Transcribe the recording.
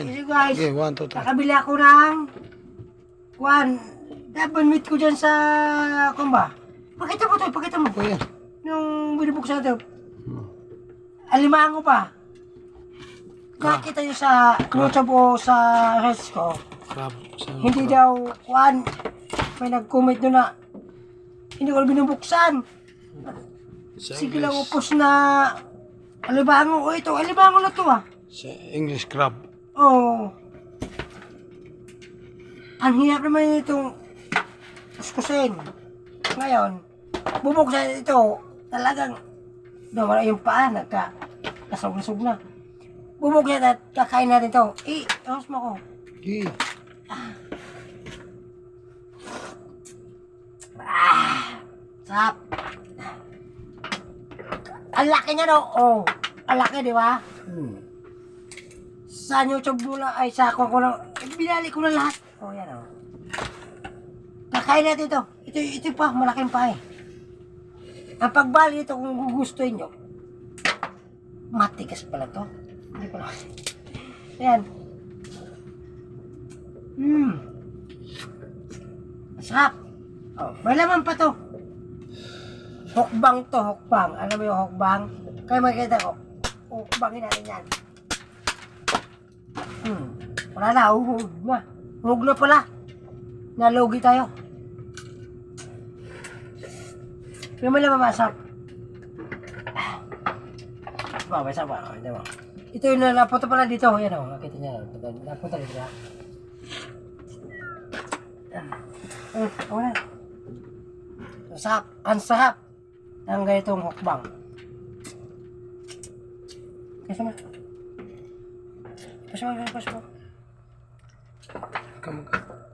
Yan. Guys, Okay, one, two, three. nakabili ako ng Kwan, dapat meet ko dyan sa, kung ba? Pakita mo to, pakita mo. Okay, yan. Yung binubuksan natin, Hmm. alimango pa. Nakita nyo sa YouTube o sa reels ko, Crab. Hindi daw, Kwan, may nag-comment doon na, hindi ko binubuksan. sa Sige lang upos na alimango. O ito, alimango na to ah. Sa English crab. Oo. Ang hirap naman itong kuskusin. Ngayon, bubuksan ito, talagang nawala yung paa, nagka nasog-nasog na. Bubuksan at kakain natin ito. Eh, tapos mo ko. Okay. Sarap. Ang laki niya no? Oh, ang laki, di ba? Hmm. Sa YouTube mo ay sa ako ko lang, binali ko na lahat. Oh, yan oh. Kakain natin ito. Ito, ito pa, malaking pa eh. Ang pagbali ito, kung gugustuhin nyo, matigas pala to. Hindi pala. Ayan. Hmm. Masarap. Oh, may laman pa to. Hukbang to, hukbang. Alam mo yung hukbang? Kaya makikita ko, hukbangin natin yan. Hmm. Wala na, uhug na. Uhug na pala. Nalugi tayo. Yung may laman masarap. Ba, sama. Oh, hindi mo. Ito yung napunta pala dito. Yan o, nakita niya. Napunta- dito. Ah, eh, wala. Masarap. Ang sarap. Ang ganitong hukbang. Kasi mo. Kasi mo. Come, come.